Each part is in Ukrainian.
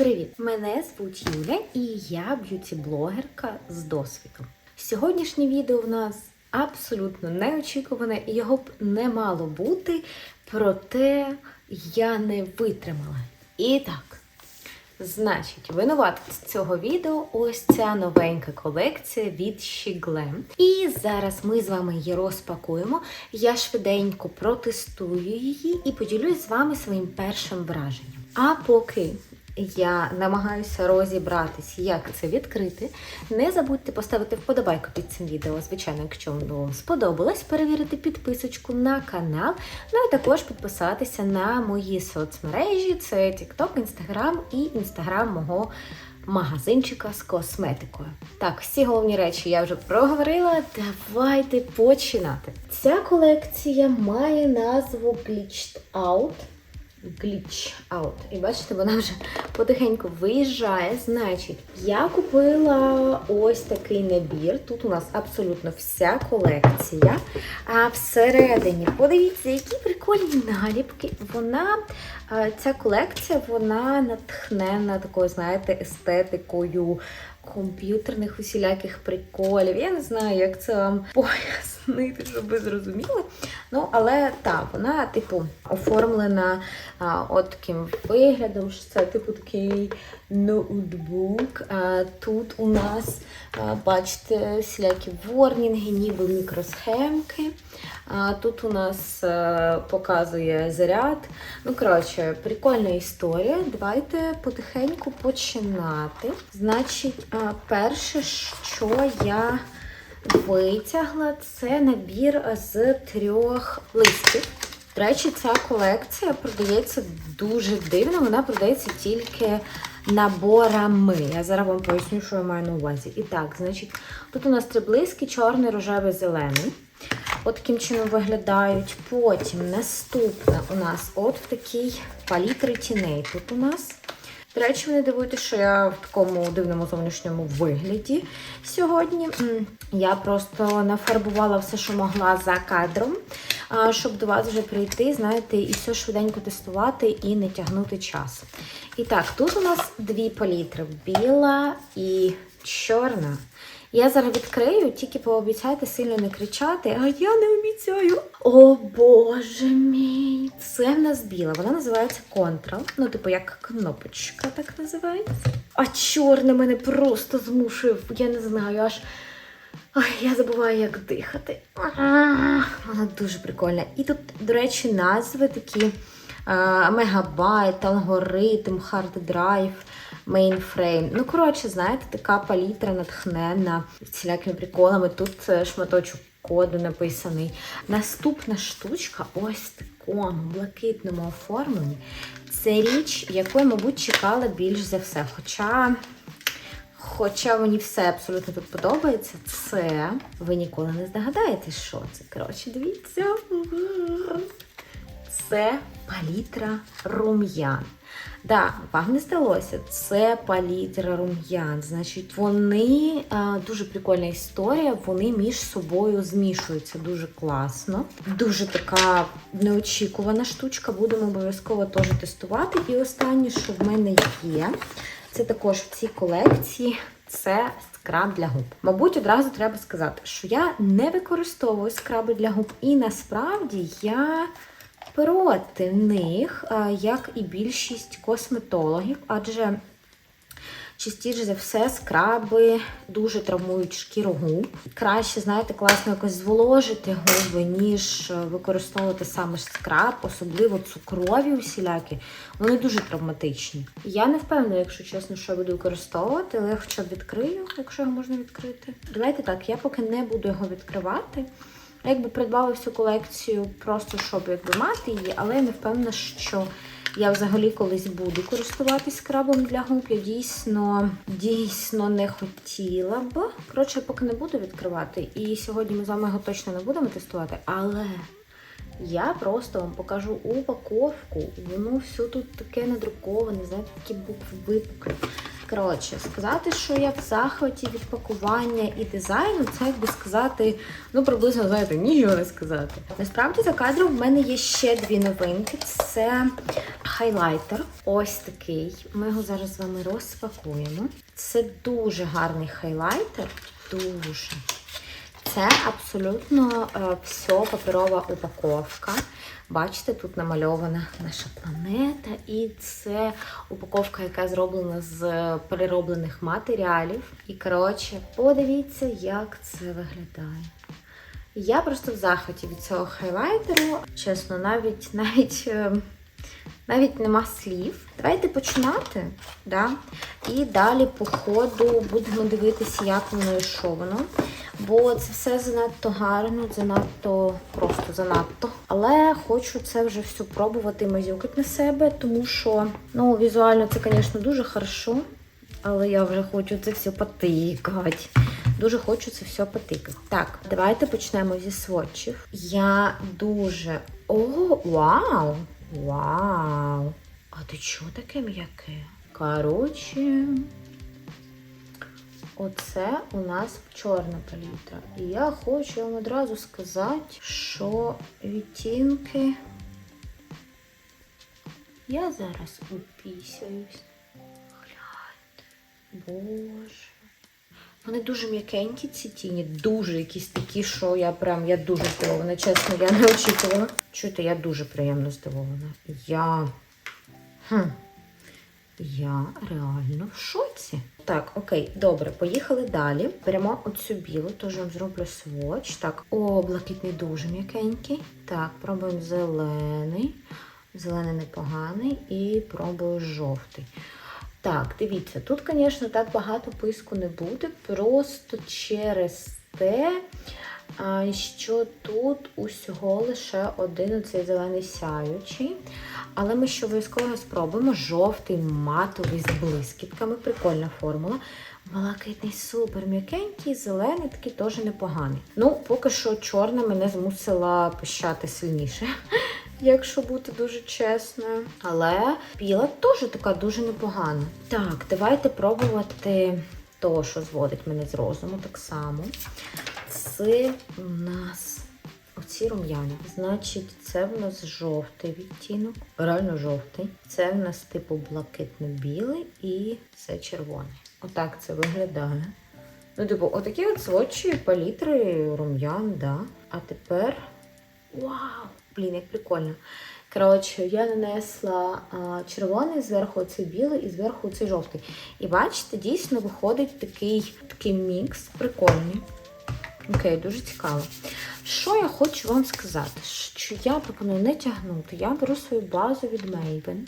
Привіт! Мене звуть Юля і я б'юті-блогерка з досвідом. Сьогоднішнє відео в нас абсолютно неочікуване, і його б не мало бути, проте я не витримала. І так, значить, винуватець цього відео ось ця новенька колекція від She Glam. І зараз ми з вами її розпакуємо. Я швиденько протестую її і поділюсь з вами своїм першим враженням. А поки я намагаюся розібратись, як це відкрити. Не забудьте поставити вподобайку під цим відео, звичайно, якщо воно сподобалось, перевірити підписочку на канал. Ну і також підписатися на мої соцмережі: це TikTok, Instagram і Instagram мого магазинчика з косметикою. Так, всі головні речі я вже проговорила. Давайте починати. Ця колекція має назву Glitched Out. Glitch Out. І бачите, вона вже потихеньку виїжджає. Значить, я купила ось такий набір. Тут у нас абсолютно вся колекція. А всередині, подивіться, які прикольні наліпки. Вона, е, ця колекція, вона натхнена такою, знаєте, естетикою. Комп'ютерних усіляких приколів. Я не знаю, як це вам пояснити, щоб ви зрозуміли. Ну, але так, вона, типу, оформлена а, от таким виглядом, що це, типу, такий ноутбук. Тут у нас, бачите, всілякі ворнінги, ніби мікросхемки. Тут у нас показує заряд. Ну, коротше, прикольна історія. Давайте потихеньку починати. Значить, перше, що я витягла, це набір з трьох листів. До речі, ця колекція продається дуже дивно, вона продається тільки наборами. Я зараз вам поясню, що я маю на увазі. І так, значить, тут у нас три блиски, чорний, рожевий, зелений. От таким чином виглядають. Потім наступне у нас от в такій палітрі тіней. Тут у нас. До речі, ви не дивуйтесь, що я в такому дивному зовнішньому вигляді сьогодні. Я просто нафарбувала все, що могла за кадром, щоб до вас вже прийти, знаєте, і все швиденько тестувати і не тягнути час. І так, тут у нас дві палітри: біла і чорна. Я зараз відкрию, тільки пообіцяйте сильно не кричати, а я не обіцяю. О боже мій! Це в нас біла. Вона називається Control. Ну, типу, як кнопочка так називається. А чорне мене просто змушує, я не знаю, аж. Ой, я забуваю, як дихати. Вона дуже прикольна. І тут, до речі, назви такі мегабайт, алгоритм, хард-драйв, мейнфрейм. Ну, коротше, знаєте, така палітра натхненна всілякими приколами. Тут е, шматочок коду написаний. Наступна штучка ось такому блакитному оформленні. Це річ, якої, мабуть, чекала більш за все. Хоча. Хоча мені все абсолютно тут подобається, це ви ніколи не здогадаєтесь, що це. Коротше, дивіться. Це палітра рум'ян. Да, вам не здалося, це палітра рум'ян. Значить, вони дуже прикольна історія, вони між собою змішуються дуже класно. Дуже така неочікувана штучка. Будемо обов'язково теж тестувати. І останнє, що в мене є, це також в цій колекції. Це скраб для губ. Мабуть, одразу треба сказати, що я не використовую скраби для губ, і насправді я проти них, як і більшість косметологів, адже частіше за все скраби дуже травмують шкіру губ. Краще, знаєте, класно якось зволожити губи, ніж використовувати саме скраб, особливо цукрові усілякі. Вони дуже травматичні. Я не впевнена, якщо чесно, що я буду використовувати, але я хоча б відкрию, якщо його можна відкрити. Давайте так, я поки не буду його відкривати. Якби придбала всю колекцію просто, щоб якби мати її, але я не впевнена, що я взагалі колись буду користуватись скрабом для губ. Я дійсно, дійсно не хотіла б. Коротше, поки не буду відкривати. І сьогодні ми з вами його точно не будемо тестувати, але. Я просто вам покажу упаковку. Воно все тут таке надруковане, знаєте, такі букви випуклі. Коротше, сказати, що я в захваті від пакування і дизайну, це якби сказати, ну приблизно знаєте, нічого не сказати. Насправді за кадром в мене є ще дві новинки. Це хайлайтер. Ось такий. Ми його зараз з вами розпакуємо. Це дуже гарний хайлайтер. Дуже. Це абсолютно е, все паперова упаковка. Бачите, тут намальована наша планета, і це упаковка, яка зроблена з перероблених матеріалів. І коротше, подивіться, як це виглядає. Я просто в захваті від цього хайлайтеру. Чесно, навіть навіть. Навіть нема слів. Давайте починати. Да? І далі по ходу будемо дивитися, як воно і що воно. Бо це все занадто гарно, занадто просто занадто. Але хочу це вже все пробувати мазюкати на себе, тому що ну, візуально це, звісно, дуже хорошо. Але я вже хочу це все потикати. Дуже хочу це все потикати. Так, давайте почнемо зі сводчів. Я дуже. О, вау! Вау! А ти чого таке м'яке? Коротше, оце у нас чорна палітра. І я хочу вам одразу сказати, що відтінки. Я зараз упісяюсь. Гляньте. Боже. Вони дуже м'якенькі, ці тіні, дуже якісь такі, що я прям я дуже здивована. Чесно, я не очікувала. Чуєте, я дуже приємно здивована. Я. Хм. Я реально в шоці. Так, окей, добре, поїхали далі. Беремо оцю білу, теж вам зроблю сводч. Так, о, блакитний дуже м'якенький. Так, пробуємо зелений. Зелений непоганий. І пробую жовтий. Так, дивіться, тут, звісно, так багато писку не буде, просто через те, що тут усього лише один оцей зелений сяючий. Але ми ще обов'язково спробуємо жовтий матовий з блискітками. Прикольна формула. Блакитний супер м'якенький, зелений такий теж непоганий. Ну, поки що чорна мене змусила пищати сильніше, якщо бути дуже чесною. Але біла теж така дуже непогана. Так, давайте пробувати то, що зводить мене з розуму так само. Це у нас оці рум'яні. Значить, це в нас жовтий відтінок, реально жовтий. Це в нас типу блакитно-білий і це червоний. Отак це виглядає. Ну, типу, отакі от сводчі палітри рум'ян, да. А тепер. Вау! Блін, як прикольно. Коротше, я нанесла а, червоний, зверху цей білий і зверху цей жовтий. І бачите, дійсно виходить такий, такий мікс прикольний. Окей, дуже цікаво. Що я хочу вам сказати? Що я пропоную не тягнути. Я беру свою базу від Maven.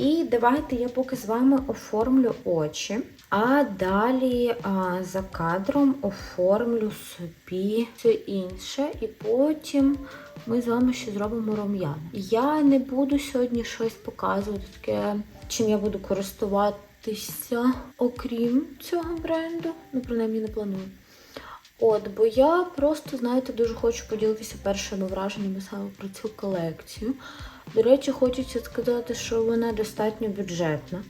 І давайте я поки з вами оформлю очі, а далі а, за кадром оформлю собі все інше, і потім ми з вами ще зробимо рум'яна. Я не буду сьогодні щось показувати, таке, чим я буду користуватися, окрім цього бренду. Ну, принаймні, не планую. От, бо я просто, знаєте, дуже хочу поділитися першими враженнями саме про цю колекцію. До речі, хочеться сказати, що вона достатньо бюджетна.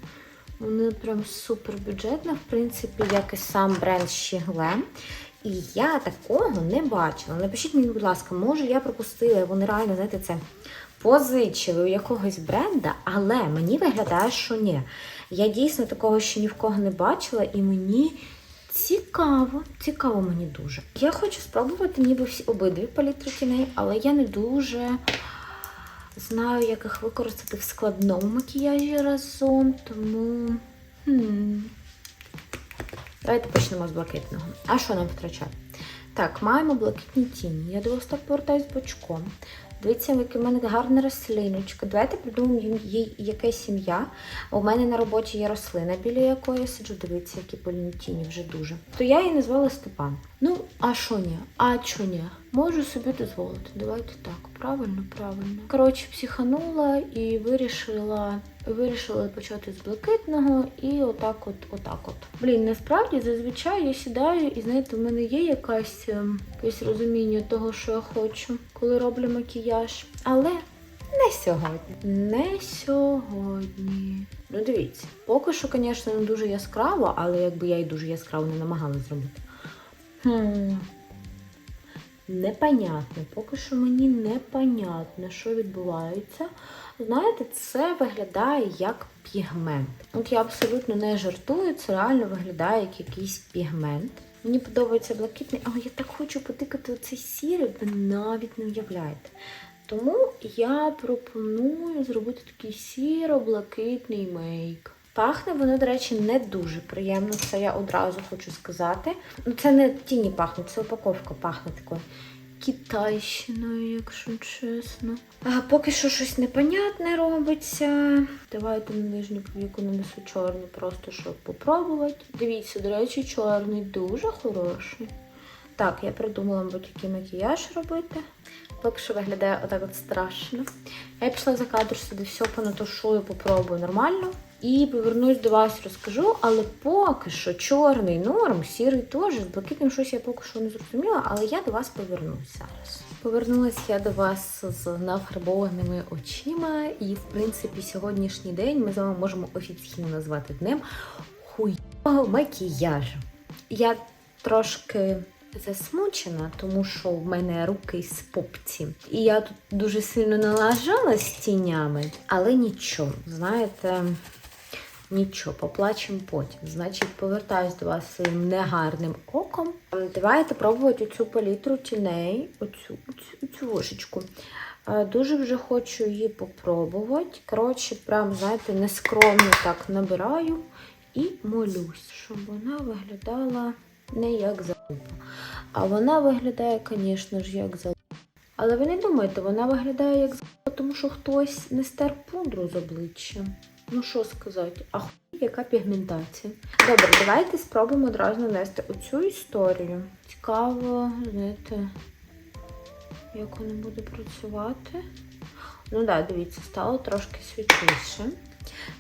Вона прям супер бюджетна, в принципі, як і сам бренд Щігле. І я такого не бачила. Напишіть мені, будь ласка, може я пропустила, вони реально, знаєте, це позичили у якогось бренда, але мені виглядає, що ні. Я дійсно такого ще ні в кого не бачила, і мені цікаво, цікаво мені дуже. Я хочу спробувати ніби всі обидві палітри тіней, але я не дуже знаю, як їх використати в складному макіяжі разом, тому. Хм. Давайте почнемо з блакитного. А що нам втрачати? Так, маємо блакитні тіні. Я до вас так повертаюсь бочком. Дивіться, яке в мене гарна рослиночка. Давайте придумаємо їй яке сім'я. У мене на роботі є рослина, біля якої я сиджу. Дивіться, які польні тіні вже дуже. То я її назвала Степан. Ну, а що ні? А що ні? Можу собі дозволити. Давайте так. Правильно, правильно. Коротше, психанула і вирішила. Вирішила почати з блакитного і отак от, отак от. Блін, насправді зазвичай я сідаю і знаєте, в мене є якась, ем, якесь розуміння того, що я хочу, коли роблю макіяж. Але не сьогодні. Не сьогодні. Ну, дивіться, поки що, звісно, не дуже яскраво, але якби я і дуже яскраво не намагалась зробити. Хм. Непонятно, поки що мені непонятно, що відбувається. Знаєте, це виглядає як пігмент. От я абсолютно не жартую, це реально виглядає як якийсь пігмент. Мені подобається блакитний, але я так хочу потикати оцей сірий, ви навіть не уявляєте. Тому я пропоную зробити такий сіро-блакитний мейк. Пахне воно, до речі, не дуже приємно, це я одразу хочу сказати. Ну, це не тіні пахне, це упаковка пахне такою китайщиною, якщо чесно. А поки що щось непонятне робиться. Давайте на нижню повіку нанесу чорний, просто щоб попробувати. Дивіться, до речі, чорний дуже хороший. Так, я придумала, мабуть, який макіяж робити. Поки що виглядає отак от страшно. Я пішла за кадр сюди, все понатушую, попробую нормально. І повернусь до вас, розкажу, але поки що чорний норм, сірий теж, з блакитним щось я поки що не зрозуміла, але я до вас повернусь зараз. Повернулася я до вас з нафарбованими очима, і в принципі сьогоднішній день ми з вами можемо офіційно назвати днем хуйового макіяжу. Я трошки засмучена, тому що в мене руки з попці. І я тут дуже сильно налажала з тінями, але нічого, знаєте. Нічого, поплачемо потім. Значить, повертаюсь до вас своїм негарним оком. Давайте пробувати оцю палітру тіней, оцю, оцю, оцю вошечку. Е, Дуже вже хочу її попробувати. Коротше, прям, знаєте, нескромно так набираю і молюсь, щоб вона виглядала не як залупа. А вона виглядає, звісно ж, як залупа. Але ви не думайте, вона виглядає як залупа, тому що хтось не стер пудру з обличчя. Ну що сказати, а яка пігментація. Добре, давайте спробуємо одразу нанести оцю історію. Цікаво, знаєте, як воно буде працювати. Ну так, да, дивіться, стало трошки світліше.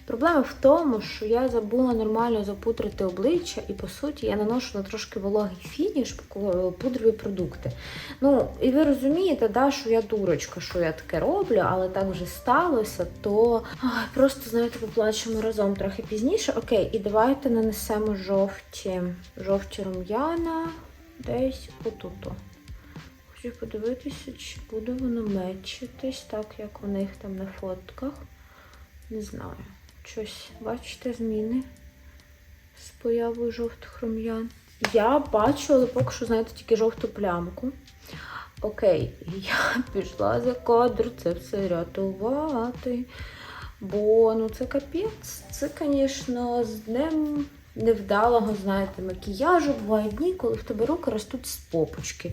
Проблема в тому, що я забула нормально запудрити обличчя, і по суті я наношу на трошки вологий фініш пудрові продукти. Ну, і ви розумієте, да, що я дурочка, що я таке роблю, але так вже сталося, то ай, просто, знаєте, поплачемо разом трохи пізніше. Окей, і давайте нанесемо жовті, жовті рум'яна десь отут. Хочу подивитися, чи буде воно мечитись, так як у них там на фотках. Не знаю. Щось, бачите, зміни з появою жовтих рум'ян. Я бачу, але поки що, знаєте, тільки жовту плямку. Окей, я пішла за кадр це все рятувати. Бо ну це капець. Це, звісно, з днем невдалого, знаєте, макіяжу. Бувають дні, коли в тебе руки ростуть з попочки.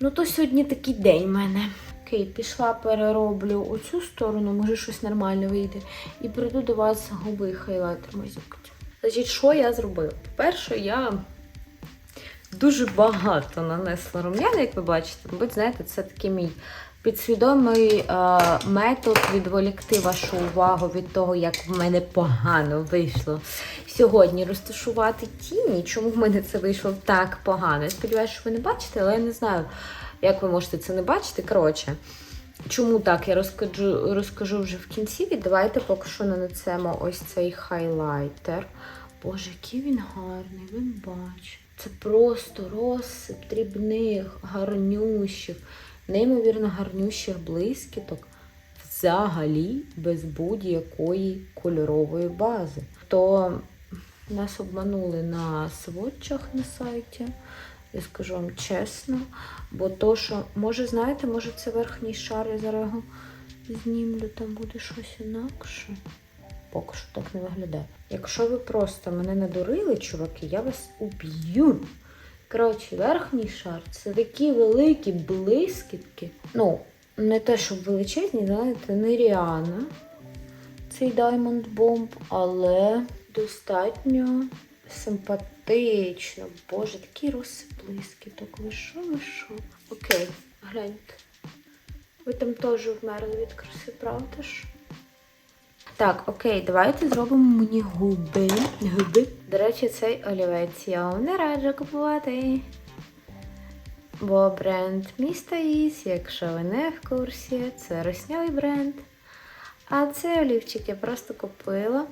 Ну, то сьогодні такий день в мене. Окей, пішла, перероблю оцю сторону, може щось нормально вийде. І прийду до вас губи хайлайтер мазюкати. Значить, що я зробила? По-перше, я дуже багато нанесла рум'ян, як ви бачите. Мабуть, знаєте, це такий мій підсвідомий е, метод відволікти вашу увагу від того, як в мене погано вийшло сьогодні розташувати тіні. Чому в мене це вийшло так погано? Я сподіваюся, що ви не бачите, але я не знаю, як ви можете це не бачити. Коротше, чому так, я розкажу, розкажу вже в кінці. Давайте поки що нанесемо ось цей хайлайтер. Боже, який він гарний, він бачить. Це просто розсип дрібних, гарнющих, неймовірно гарнющих блискіток. Взагалі без будь-якої кольорової бази. То нас обманули на сводчах на сайті. Я скажу вам чесно. Бо то, що, може, знаєте, може це верхній шар, я зараз його знімлю, там буде щось інакше. Поки що так не виглядає. Якщо ви просто мене надурили, чуваки, я вас уб'ю. Коротше, верхній шар це такі великі блискітки. Ну, не те, щоб величезні, знаєте, не Ріана. Цей Diamond Bomb, але достатньо симпатично. Боже, такий розсип блискіток. Ви що, ви що? Окей, гляньте. Ви там теж вмерли від краси, правда ж? Так, окей, давайте зробимо мені губи. Губи. До речі, цей олівець я вам не раджу купувати. Бо бренд міста Іс, якщо ви не в курсі, це роснявий бренд. А цей олівчик я просто купила,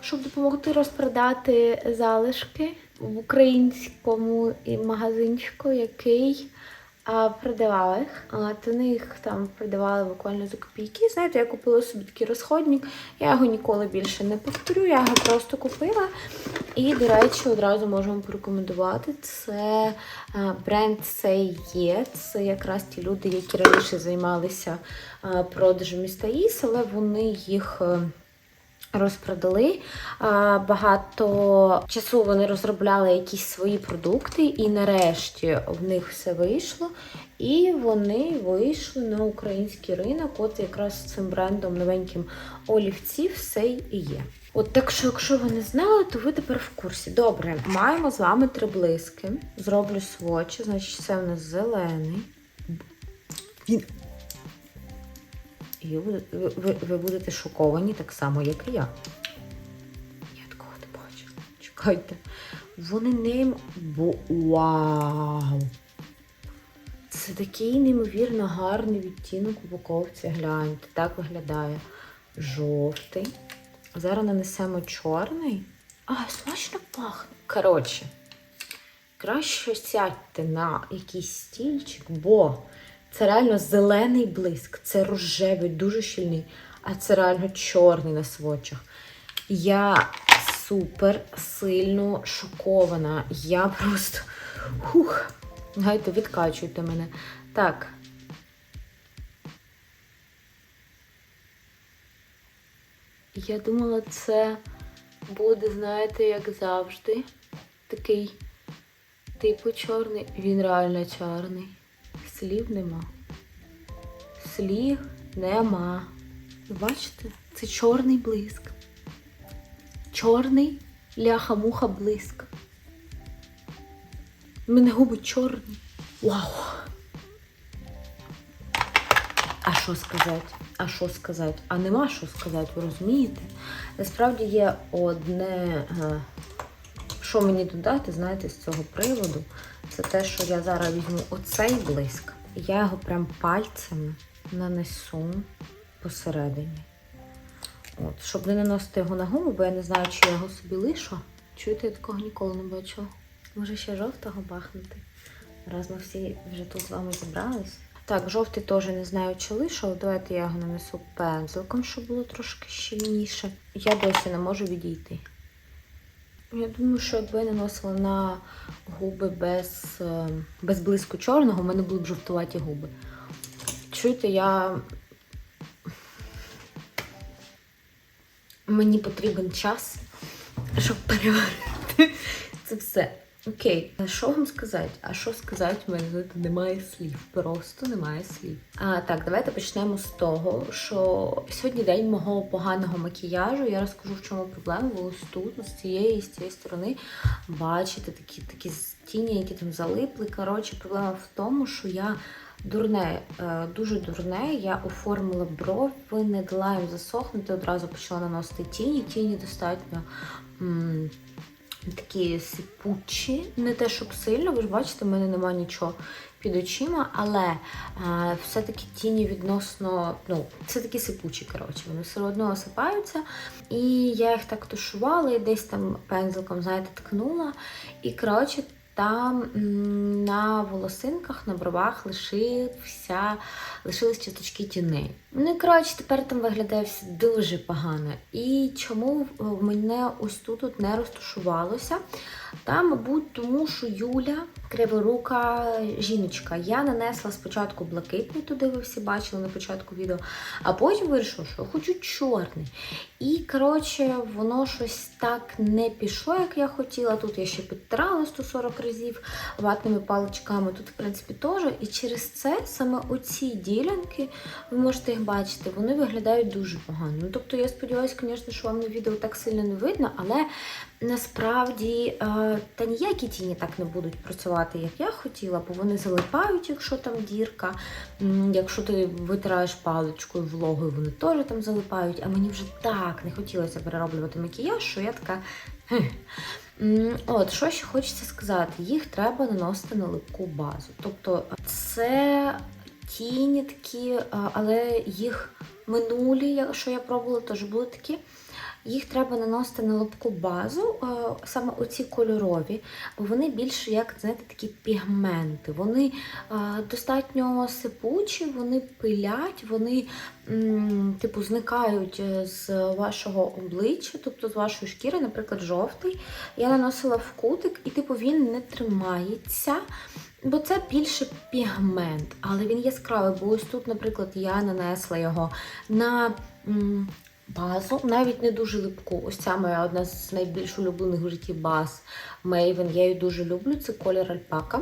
щоб допомогти розпродати залишки в українському магазинчику, який а, продавав. А, то них там продавали буквально за копійки. Знаєте, я купила собі такий розходник. Я його ніколи більше не повторю, я його просто купила. І, до речі, одразу можу вам порекомендувати. Це а, бренд Say Є. Це якраз ті люди, які раніше займалися продажем міста Іс, але вони їх. Розпродали багато часу вони розробляли якісь свої продукти, і нарешті в них все вийшло. І вони вийшли на український ринок. От якраз з цим брендом новеньким олівців все і є. От так що, якщо ви не знали, то ви тепер в курсі. Добре, маємо з вами три блиски. Зроблю свочі, значить, це в нас зелений. Він і ви, ви, ви, будете шоковані так само, як і я. Я такого не бачила. Чекайте. Вони ним. Бо вау! Це такий неймовірно гарний відтінок упаковці. Гляньте, так виглядає жовтий. Зараз нанесемо чорний. А, смачно пахне. Коротше, краще сядьте на якийсь стільчик, бо це реально зелений блиск, це рожевий, дуже щільний, а це реально чорний на свочах. Я супер сильно шокована. Я просто. Хух. Гайте, відкачуйте мене. Так. Я думала, це буде, знаєте, як завжди. Такий типу чорний. Він реально чорний. Слів нема. Слів нема. Бачите? Це чорний блиск. Чорний ляха-муха блиск. Мене губи чорні. Вау! А що сказати? А що сказати? А нема що сказати, ви розумієте? Насправді є одне, е, що мені додати, знаєте, з цього приводу. Це те, що я зараз візьму оцей блиск, я його прям пальцями нанесу посередині. От, щоб не наносити його на гуму, бо я не знаю, чи я його собі лишу. Чуєте, я такого ніколи не бачила. Може ще жовтого бахнути. Раз ми всі вже тут з вами зібрались. Так, жовтий теж не знаю, чи але давайте я його нанесу пензликом, щоб було трошки щільніше. Я досі не можу відійти. Я думаю, що якби я наносила на губи без, е, без блиску чорного, у мене були б жовтуваті губи. Чуєте, я. Мені потрібен час, щоб переварити це все. Окей, а що вам сказати? А що сказати? У мене немає слів. Просто немає слів. А так, давайте почнемо з того, що сьогодні день мого поганого макіяжу. Я розкажу, в чому проблема. Бо ось тут, з цієї з цієї сторони, бачите такі такі тіні, які там залипли. Коротше, проблема в тому, що я дурне, е, дуже дурне. Я оформила брови, не дала їм засохнути, одразу почала наносити тіні. Тіні достатньо. Такі сипучі, не те, щоб сильно, ви ж бачите, в мене немає нічого під очима, але е, все-таки тіні відносно, ну, це такі сипучі, коротше, вони все одно осипаються. І я їх так тушувала і десь там пензликом, знаєте, ткнула. І, коротше, там на волосинках, на бровах лишився, лишились часточки тіней. Ну і коротше, тепер там виглядає все дуже погано. І чому в мене ось тут от не розташувалося? Та, мабуть, тому що Юля криворука жіночка. Я нанесла спочатку блакитний, туди ви всі бачили на початку відео, а потім вирішила, що хочу чорний. І, коротше, воно щось так не пішло, як я хотіла. Тут я ще підтирала 140 разів ватними паличками, тут, в принципі, теж. І через це саме оці ділянки, ви можете їх бачити, вони виглядають дуже погано. Ну, тобто, я сподіваюся, звісно, що вам на відео так сильно не видно, але насправді е, та ніякі тіні так не будуть працювати, як я хотіла, бо вони залипають, якщо там дірка. Якщо ти витираєш паличкою вологою, вони теж там залипають. А мені вже так не хотілося перероблювати макіяж, що я така. От, що ще хочеться сказати, їх треба наносити на липку базу. Тобто це тіні такі, але їх минулі, що я пробувала, теж були такі. Їх треба наносити на лобку базу, е, саме оці кольорові, бо вони більше як знаєте, такі пігменти. Вони е, достатньо сипучі, вони пилять, вони типу зникають е, з вашого обличчя, тобто з вашої шкіри, наприклад, жовтий. Я наносила в кутик, і типу він не тримається. Бо це більше пігмент, але він яскравий. Бо ось тут, наприклад, я нанесла його на м, базу, навіть не дуже липку. Ось ця моя одна з найбільш улюблених в житті баз Maven. Я її дуже люблю. Це колір альпака.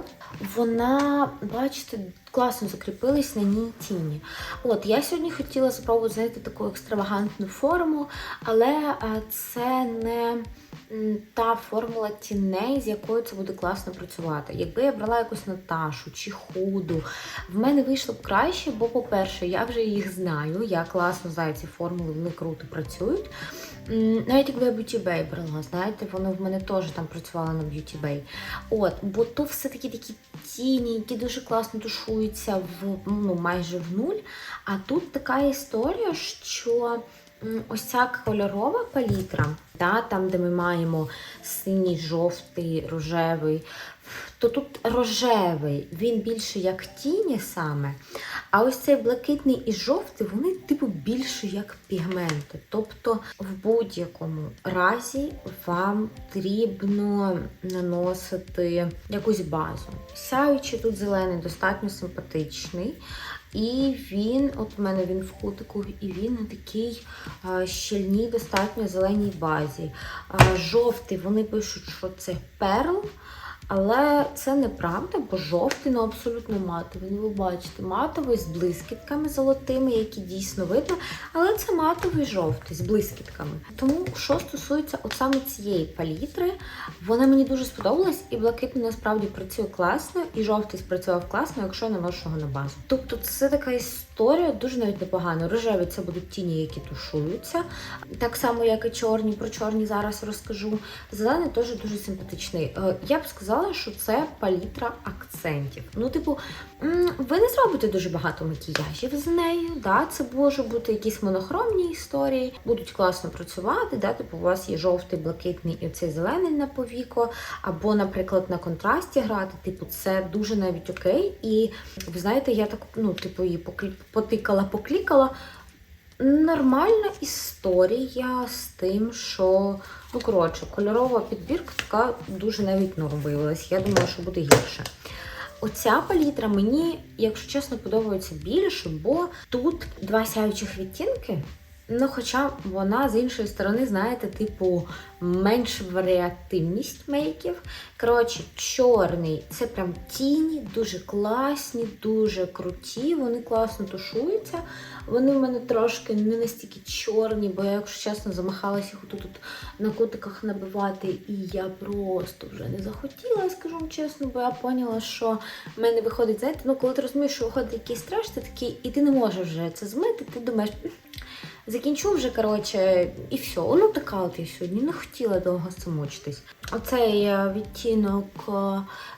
Вона, бачите, класно закріпилась на ній тіні. От я сьогодні хотіла спробувати знаєте, таку екстравагантну форму, але е, це не та формула тіней, з якою це буде класно працювати. Якби я брала якусь Наташу чи худу, в мене вийшло б краще, бо, по-перше, я вже їх знаю, я класно знаю ці формули, вони круто працюють. Навіть якби я Beauty Bay брала, знаєте, воно в мене теж там працювало на Beauty Bay. От, бо то все-таки такі тіні, які дуже класно тушуються в ну, майже в нуль. А тут така історія, що ось ця кольорова палітра, та, там, де ми маємо синій, жовтий, рожевий, то тут рожевий, він більше як тіні саме. А ось цей блакитний і жовтий, вони типу більше як пігменти. Тобто в будь-якому разі вам потрібно наносити якусь базу. Сяючий тут зелений достатньо симпатичний. І він, от у мене він в кутику, і він на такій щільній, достатньо зеленій базі. Жовтий, вони пишуть, що це перл. Але це неправда, бо жовтий ну, абсолютно матовий. Ну, ви бачите, матовий з блискітками золотими, які дійсно видно. Але це матовий жовтий з блискітками. Тому, що стосується от саме цієї палітри, вона мені дуже сподобалась, і блакитний насправді працює класно, і жовтий спрацював класно, якщо я наношу його на базу. Тобто це така історія дуже навіть непогана. Рожеві це будуть тіні, які тушуються. Так само, як і чорні. Про чорні зараз розкажу. Зелений теж дуже симпатичний. Е, Я б сказала, що це палітра акцентів. Ну, типу, ви не зробите дуже багато макіяжів з нею. Да? Це може бути якісь монохромні історії, будуть класно працювати. Да? Типу, у вас є жовтий, блакитний і оцей зелений на повіко, або, наприклад, на контрасті грати. Типу, це дуже навіть окей. І ви знаєте, я так, ну, типу, її поклі- потикала, поклікала. Нормальна історія з тим, що ну коротше, кольорова підбірка така дуже навіть виявилась. Я думала, що буде гірше. Оця палітра мені, якщо чесно, подобається більше, бо тут два сяючих відтінки. Ну, хоча вона з іншої сторони, знаєте, типу, менш варіативність мейків. Коротше, чорний це прям тіні, дуже класні, дуже круті. Вони класно тушуються. Вони в мене трошки не настільки чорні, бо я, якщо чесно, замахалася їх тут на кутиках набивати, і я просто вже не захотіла, скажу вам чесно, бо я поняла, що в мене виходить, знаєте, ну коли ти розумієш, що виходить якийсь треш, ти такий, і ти не можеш вже це змити, ти думаєш. «М, Закінчу вже, коротше, і все. Ну така от я сьогодні не хотіла довго замучитись. Оцей е, відтінок е,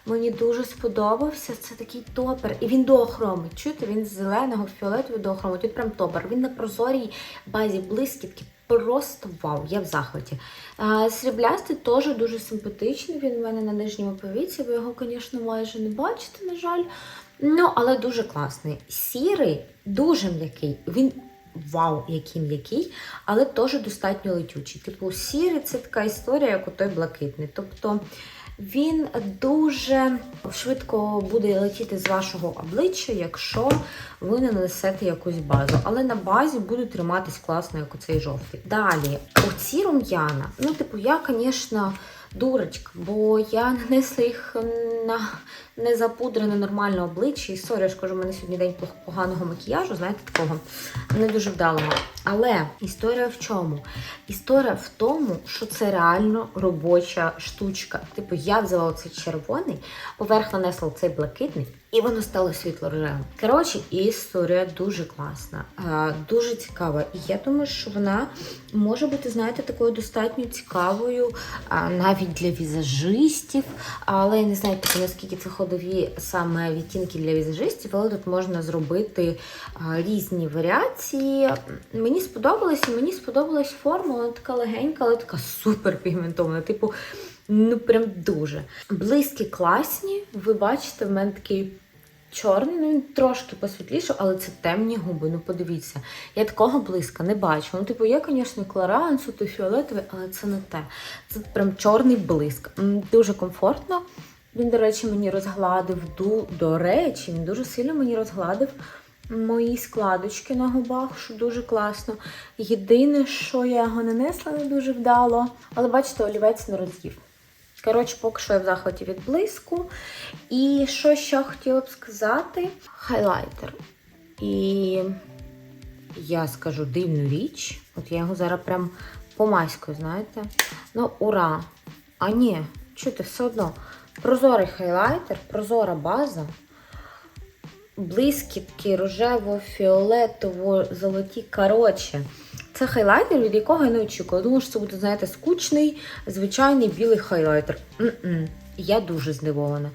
мені дуже сподобався. Це такий топер. І він доохромить. Чуєте, він з зеленого, фіолетового доохромить. Тут прям топер. Він на прозорій базі блискітки. Просто вау, я в захваті. А, сріблястий теж дуже симпатичний. Він в мене на нижньому повіці. Ви його, звісно, майже не бачите, на жаль. Ну, але дуже класний. Сірий, дуже м'який. Він вау, який м'який, але теж достатньо летючий. Типу, сірий це така історія, як той блакитний. Тобто він дуже швидко буде летіти з вашого обличчя, якщо ви не нанесете якусь базу. Але на базі буде триматись класно, як оцей жовтий. Далі, оці рум'яна. Ну, типу, я, звісно, дурочка, бо я нанесла їх на незапудрене нормальне обличчя. І сорі, я ж кажу, у мене сьогодні день поганого макіяжу, знаєте, такого не дуже вдалого. Але історія в чому? Історія в тому, що це реально робоча штучка. Типу, я взяла оцей червоний, поверх нанесла цей блакитний, і воно стало світло рожевим. Коротше, історія дуже класна, дуже цікава. І я думаю, що вона може бути, знаєте, такою достатньо цікавою навіть для візажистів. Але я не знаю, типу, наскільки це складові саме відтінки для візажистів, але тут можна зробити різні варіації. Мені сподобалось, і мені сподобалась форма, вона така легенька, але така супер пігментована. Типу, ну прям дуже. Близькі класні. Ви бачите, в мене такий. Чорний, ну він трошки посвітліше, але це темні губи. Ну подивіться, я такого близька не бачу. Ну, типу, є, звісно, кларанс, то фіолетовий, але це не те. Це прям чорний блиск. Дуже комфортно. Він, до речі, мені розгладив до речі, він дуже сильно мені розгладив мої складочки на губах, що дуже класно. Єдине, що я його нанесла не дуже вдало, але бачите, олівець не розвів. Коротше, поки що я в захваті від блиску. І що ще хотіла б сказати? Хайлайтер. І я скажу дивну річ. От я його зараз прям помаською, знаєте? Ну, ура! А ні, чути, все одно. Прозорий хайлайтер, прозора база. Блискітки, рожево, фіолетово, золоті. Коротше, це хайлайтер, від якого я не очікувала. Думаю, що це буде, знаєте, скучний, звичайний білий хайлайтер. М-м. Я дуже здивована.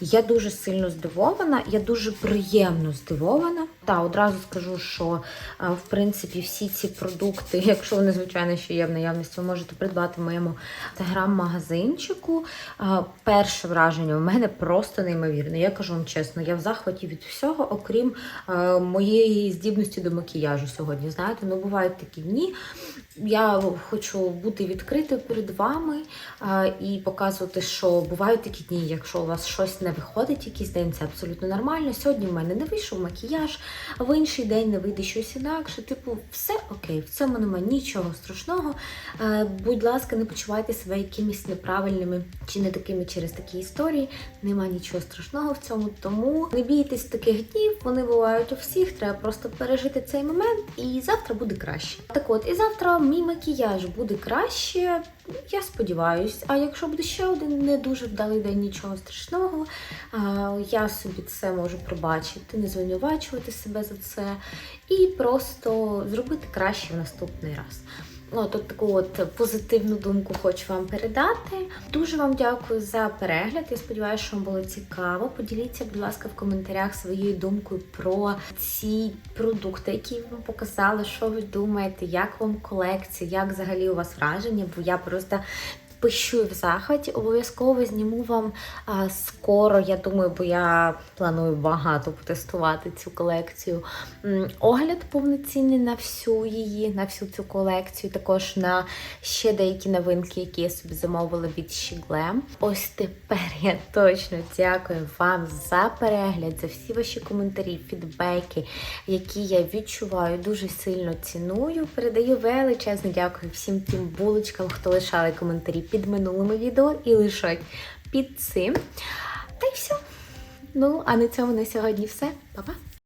Я дуже сильно здивована, я дуже приємно здивована. Та одразу скажу, що в принципі всі ці продукти, якщо вони звичайно ще є в наявності, ви можете придбати в моєму телеграм-магазинчику. Перше враження у мене просто неймовірне. Я кажу вам чесно, я в захваті від всього, окрім моєї здібності до макіяжу сьогодні. Знаєте, ну бувають такі дні. Я хочу бути відкритою перед вами і показувати, що бувають такі дні, якщо у вас щось не виходить, якийсь день це абсолютно нормально. Сьогодні в мене не вийшов макіяж, в інший день не вийде щось інакше. Типу, все окей, в цьому немає нічого страшного. Будь ласка, не почувайте себе якимись неправильними чи не такими через такі історії. Нема нічого страшного в цьому, тому не бійтесь таких днів, вони бувають у всіх. Треба просто пережити цей момент, і завтра буде краще. Так от, і завтра мій макіяж буде краще. Я сподіваюся. а якщо буде ще один не дуже вдалий день, нічого страшного, я собі це можу пробачити, не звинувачувати себе за це і просто зробити краще в наступний раз. Ну, тут таку от позитивну думку хочу вам передати. Дуже вам дякую за перегляд. Я сподіваюся, що вам було цікаво. Поділіться, будь ласка, в коментарях своєю думкою про ці продукти, які вам показала, що ви думаєте, як вам колекція, як взагалі у вас враження, бо я просто. Пищу в захваті, обов'язково зніму вам а, скоро. Я думаю, бо я планую багато потестувати цю колекцію. Огляд повноцінний на всю її, на всю цю колекцію, також на ще деякі новинки, які я собі замовила від Shiglem. Ось тепер я точно дякую вам за перегляд, за всі ваші коментарі, фідбеки, які я відчуваю, дуже сильно ціную. Передаю величезне дякую всім тим булочкам, хто лишали коментарі під минулими відео і лишать під цим. Та й все. Ну, а на цьому на сьогодні все. Па-па!